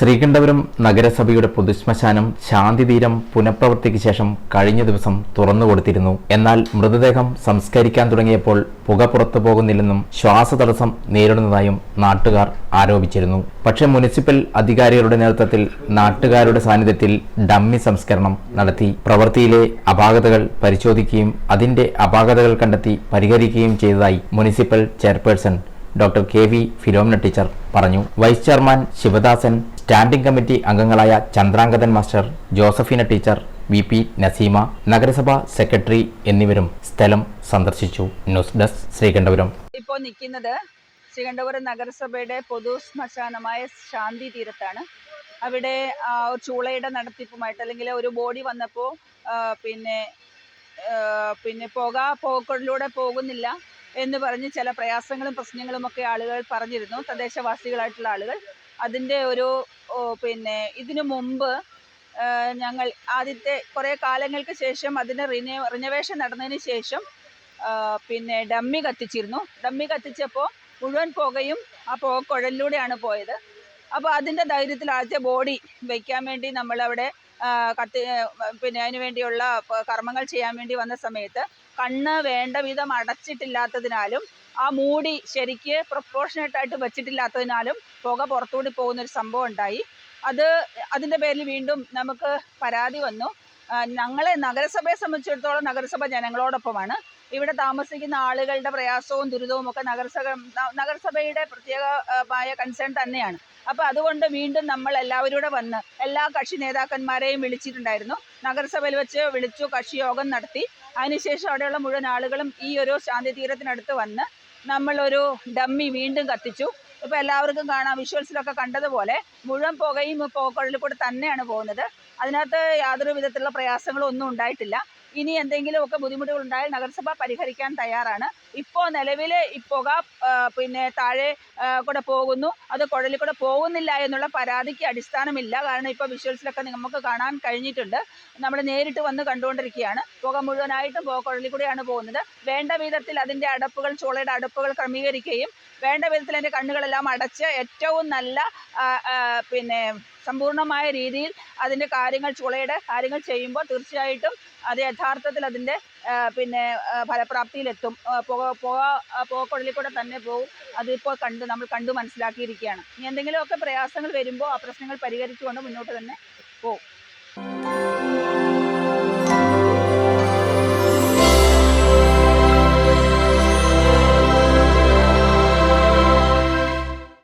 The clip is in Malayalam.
ശ്രീകണ്ഠപുരം നഗരസഭയുടെ പൊതുശ്മശാനം ശാന്തിതീരം പുനഃപ്രവർത്തിക്ക് ശേഷം കഴിഞ്ഞ ദിവസം തുറന്നുകൊടുത്തിരുന്നു എന്നാൽ മൃതദേഹം സംസ്കരിക്കാൻ തുടങ്ങിയപ്പോൾ പുക പുറത്തു പോകുന്നില്ലെന്നും ശ്വാസതടസ്സം നേരിടുന്നതായും നാട്ടുകാർ ആരോപിച്ചിരുന്നു. പക്ഷേ മുനിസിപ്പൽ അധികാരികളുടെ നേതൃത്വത്തിൽ നാട്ടുകാരുടെ സാന്നിധ്യത്തിൽ ഡമ്മി സംസ്കരണം നടത്തി. പ്രവൃത്തിയിലെ അപാകതകൾ പരിശോധിക്കുകയും അതിന്റെ അപാകതകൾ കണ്ടെത്തി പരിഹരിക്കുകയും ചെയ്തതായി municipal chairperson doctor K V Philomina teacher പറഞ്ഞു. Vice chairman Sivadasan standing committee അംഗങ്ങളായ Chandrangathan master Josephina teacher V P Naseema നഗരസഭാ സെക്രട്ടറി എന്നിവരും സ്ഥലം സന്ദർശിച്ചു. News desk Sreekandapuram. ഇപ്പോൾ നിൽക്കുന്നത് ശ്രീകണ്ഠപുരം നഗരസഭയുടെ പൊതു ശ്മശാനമായ ശാന്തി തീരത്താണ്. അവിടെ ചൂളയുടെ നടത്തിപ്പുമായിട്ട് അല്ലെങ്കിൽ ഒരു ബോഡി വന്നപ്പോൾ പിന്നെ പിന്നെ പുക പോക്കളിലൂടെ പോകുന്നില്ല. എന്ന് പറഞ്ഞ് ചില പ്രയാസങ്ങളും പ്രശ്നങ്ങളും ഒക്കെ ആളുകൾ പറഞ്ഞിരുന്നു. തദ്ദേശവാസികളായിട്ടുള്ള ആളുകൾ. അതിന്റെ ഒരു പിന്നെ ഇതിനു മുമ്പ് ഞങ്ങൾ ആദ്യത്തെ കുറേ കാലങ്ങൾക്ക് ശേഷം അതിന് റിനേ റിനോവേഷൻ നടന്നതിന് ശേഷം പിന്നെ ഡമ്മി കത്തിച്ചിരുന്നു. ഡമ്മി കത്തിച്ചപ്പോൾ മുഴുവൻ പുകയും ആ പുകക്കുഴലിലൂടെയാണ് പോയത്. അപ്പോൾ അതിന്റെ ധൈര്യത്തിൽ ആദ്യത്തെ ബോഡി വയ്ക്കാൻ വേണ്ടി നമ്മളവിടെ കത്തി പിന്നെ അതിന് വേണ്ടിയുള്ള കർമ്മങ്ങൾ ചെയ്യാൻ വേണ്ടി വന്ന സമയത്ത് കണ്ണ് വേണ്ട വിധം അടച്ചിട്ടില്ലാത്തതിനാലും ആ മൂടി ശരിക്ക് പ്രൊപ്പോർഷനേറ്റ് ആയിട്ട് വെച്ചിട്ടില്ലാത്തതിനാലും പുക പുറത്തുകൂടി പോകുന്നൊരു സംഭവം ഉണ്ടായി. അത് അതിന്റെ പേരിൽ വീണ്ടും നമുക്ക് പരാതി വന്നു. ഞങ്ങളെ നഗരസഭയെ സംബന്ധിച്ചിടത്തോളം നഗരസഭ ജനങ്ങളോടൊപ്പമാണ്. ഇവിടെ താമസിക്കുന്ന ആളുകളുടെ പ്രയാസവും ദുരിതവും ഒക്കെ നഗരസഭ നഗരസഭയുടെ പ്രത്യേകമായ കൺസേൺ തന്നെയാണ്. അപ്പോൾ അതുകൊണ്ട് വീണ്ടും നമ്മൾ എല്ലാവരും കൂടെ വന്ന് എല്ലാ കക്ഷി നേതാക്കന്മാരെയും വിളിച്ചിട്ടുണ്ടായിരുന്നു. നഗരസഭയിൽ വെച്ച് വിളിച്ചു കക്ഷി യോഗം നടത്തി. അതിനുശേഷം അവിടെയുള്ള മുഴുവൻ ആളുകളും ഈ ഒരു ശാന്തി തീരത്തിനടുത്ത് വന്ന് നമ്മളൊരു ഡമ്മി വീണ്ടും കത്തിച്ചു. ഇപ്പോൾ എല്ലാവർക്കും കാണാം. വിഷ്വൽസിലൊക്കെ കണ്ടതുപോലെ മുഴുവൻ പുകയും പുകക്കുഴലിൽ കൂടെ തന്നെയാണ് പോകുന്നത്. അതിനകത്ത് യാതൊരു വിധത്തിലുള്ള പ്രയാസങ്ങളും ഒന്നും ഉണ്ടായിട്ടില്ല. ഇനി എന്തെങ്കിലുമൊക്കെ ബുദ്ധിമുട്ടുകൾ ഉണ്ടായാൽ നഗരസഭ പരിഹരിക്കാൻ തയ്യാറാണ്. ഇപ്പോൾ നിലവിൽ ഈ പുക പിന്നെ താഴെ കൂടെ പോകുന്നു. അത് കുഴലിൽ കൂടെ പോകുന്നില്ല എന്നുള്ള പരാതിക്ക് അടിസ്ഥാനമില്ല. കാരണം ഇപ്പോൾ വിഷ്വൽസിലൊക്കെ നമുക്ക് കാണാൻ കഴിഞ്ഞിട്ടുണ്ട്. നമ്മൾ നേരിട്ട് വന്ന് കണ്ടുകൊണ്ടിരിക്കുകയാണ്. പുക മുഴുവനായിട്ടും പുക കുഴലിൽ കൂടെയാണ് പോകുന്നത്. വേണ്ട വിധത്തിൽ അതിന്റെ അടപ്പുകൾ ചുളയുടെ അടപ്പുകൾ ക്രമീകരിക്കുകയും വേണ്ട വിധത്തിൽ എന്റെ കണ്ണുകളെല്ലാം അടച്ച് ഏറ്റവും നല്ല പിന്നെ സമ്പൂർണമായ രീതിയിൽ അതിന്റെ കാര്യങ്ങൾ ചുളയുടെ കാര്യങ്ങൾ ചെയ്യുമ്പോൾ തീർച്ചയായിട്ടും അത് യഥാർത്ഥത്തിൽ അതിന്റെ പിന്നെ ഫലപ്രാപ്തിയിലെത്തും. ആ, പുക പുക ആ, പുകക്കുഴലിൽ കൂടെ തന്നെ പോകും അതിപ്പോൾ കണ്ട് നമ്മൾ കണ്ടു മനസ്സിലാക്കിയിരിക്കുകയാണ്. ഇനി എന്തെങ്കിലുമൊക്കെ പ്രയാസങ്ങൾ വരുമ്പോൾ ആ പ്രശ്നങ്ങൾ പരിഹരിച്ചുകൊണ്ട് മുന്നോട്ട് തന്നെ പോകും